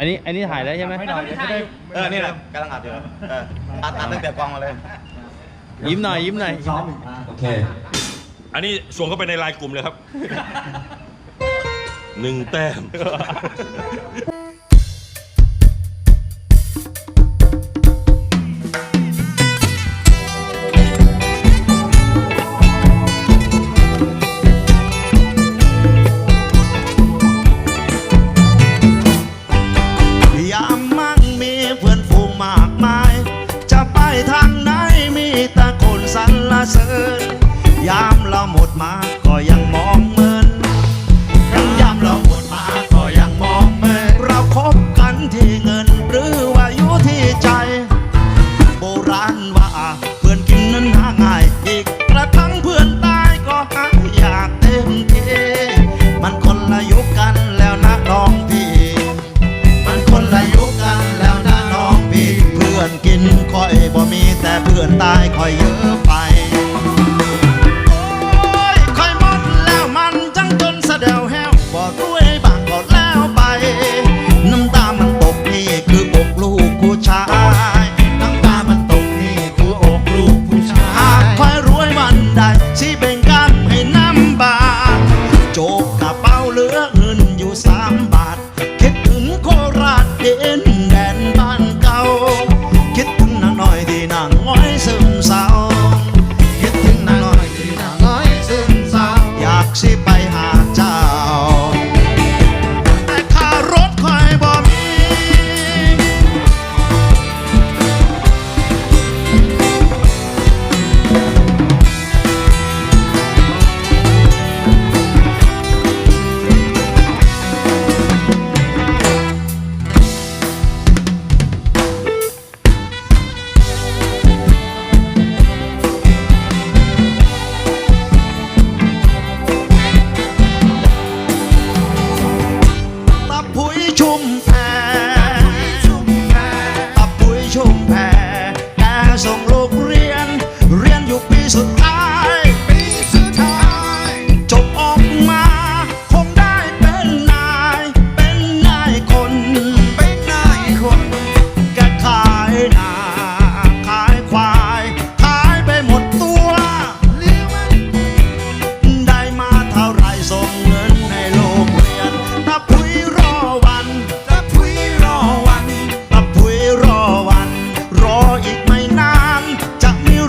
อันนี้อันนี้ถ่ายแล้วใช่ไหม ไม่ต้เออ นี่แหละกำลังอัดอยู่ครับเอออัดอัดตั้งแต่กองมาเลย ยิ้มหน่อยยิ้มหน่อยโอเค อันนี้ส่วนเข้าไปในไลน์กลุ่มเลยครับ หนึ่งแต้ม เซินยามเราหมดมาก็ยังมองเมินยามเราหมดมาก็ยังมองเมินเราคบกันที่เงินหรือว่าอยู่ที่ใจ โบราณว่าเพื่อนกินนั้นหาง่าย อีกกระทั่งเพื่อนตายก็หาอยากเต็มที่มันคนละยุคกันแล้วนะน้องพี่ มันคนละยุคกันแล้วนะน้องพี่ เพื่อนกินคอยบ่มีแต่เพื่อนตายคอยเยอะ kukucha. songs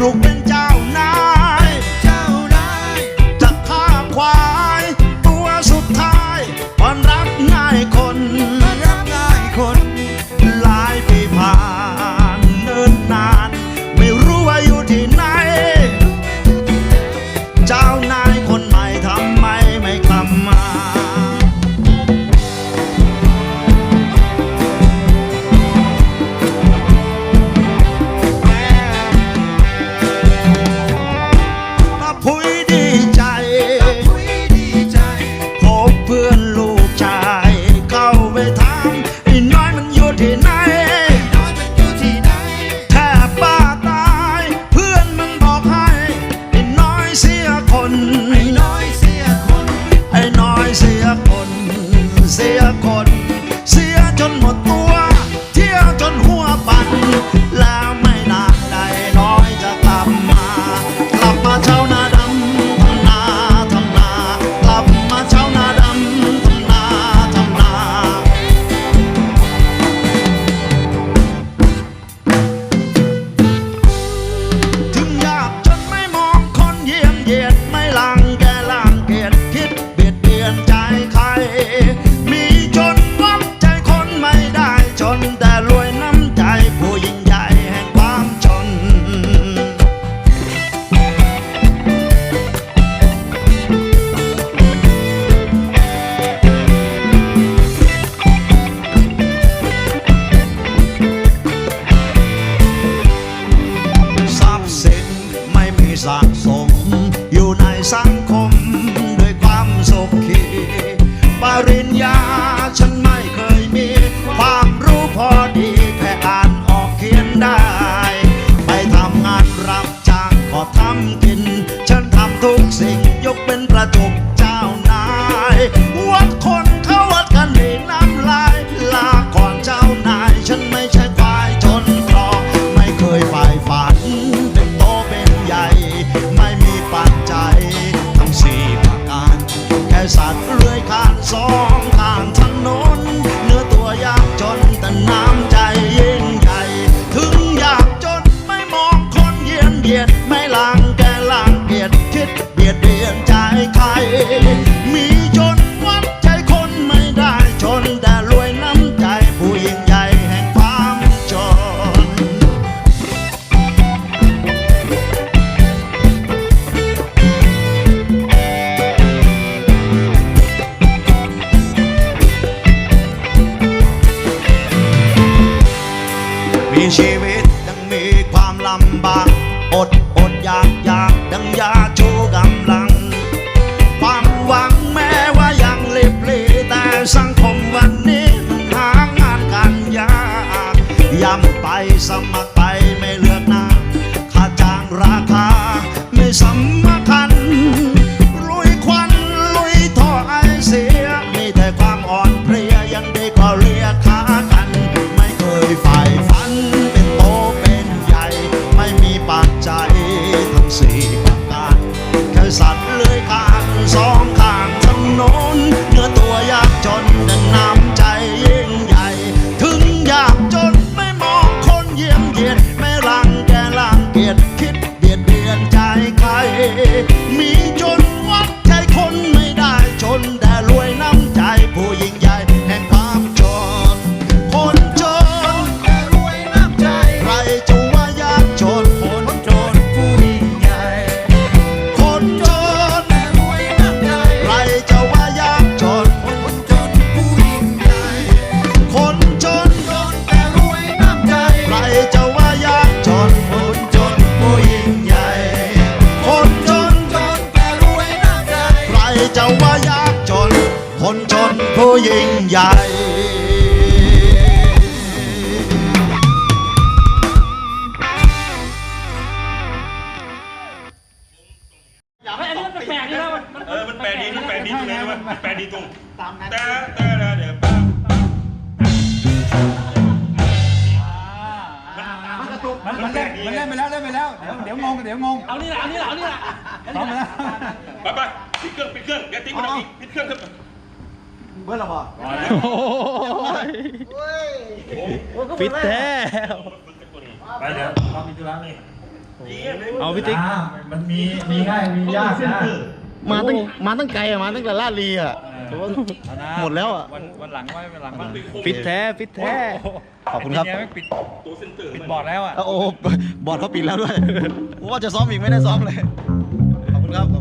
don't สะสม อยู่ในสังคม ด้วยความสุขขีปริญญาฉันไม่เคยมี ความรู้พอดีแค่อ่านออกเขียนได้ ไปทำงานรับจ้างก็ทำกิน ว่ายากจน คนจนผู้ยิ่งใหญ่ไอ้อันนี้มันแปลกๆนี่นะมันมันเออ มันแปลดีมันแปลดีตรงไหนรู้ไหมมันแปลดีตรงแต่แต่แต่เดี๋ยวป้ามันกระตุกมันมันเล่นมันเล่นไปแล้วเล่นไปแล้ว เดี๋ยวเดี๋ยวงงเดี๋ยวงง เอานี่แหละ เอานี่แหละ เอานี่แหละซ้อมไปแล้วไปไป ปิดเครื่องปิดเครื่องอย่าทิ้งมันอีกปิดเครื่องครับเบิ้ลหรอปะโอ้ยฟิตแท้ไปเดี๋ยวเรามีธุระนี่เอาพี่ติ๊กอ่ามันมีมีง่ายมียากนะมาตั้งมาตั้งไกลอะมาตั้งแต่ลาดลีอะหมดแล้วอะวันวันหลังไว้วันหลังบ้างฟิตแท้ฟิตแท้ขอบคุณครับไอ้เนี่ยไม่ปิดตัวเส้นเตอร์ปิดบอร์ดแล้วอะโอ้บอร์ดเขาปิดแล้วด้วยผมว่าจะซ้อมอีกไม่ได้ซ้อมเลยขอบคุณครับขอบคุณครับ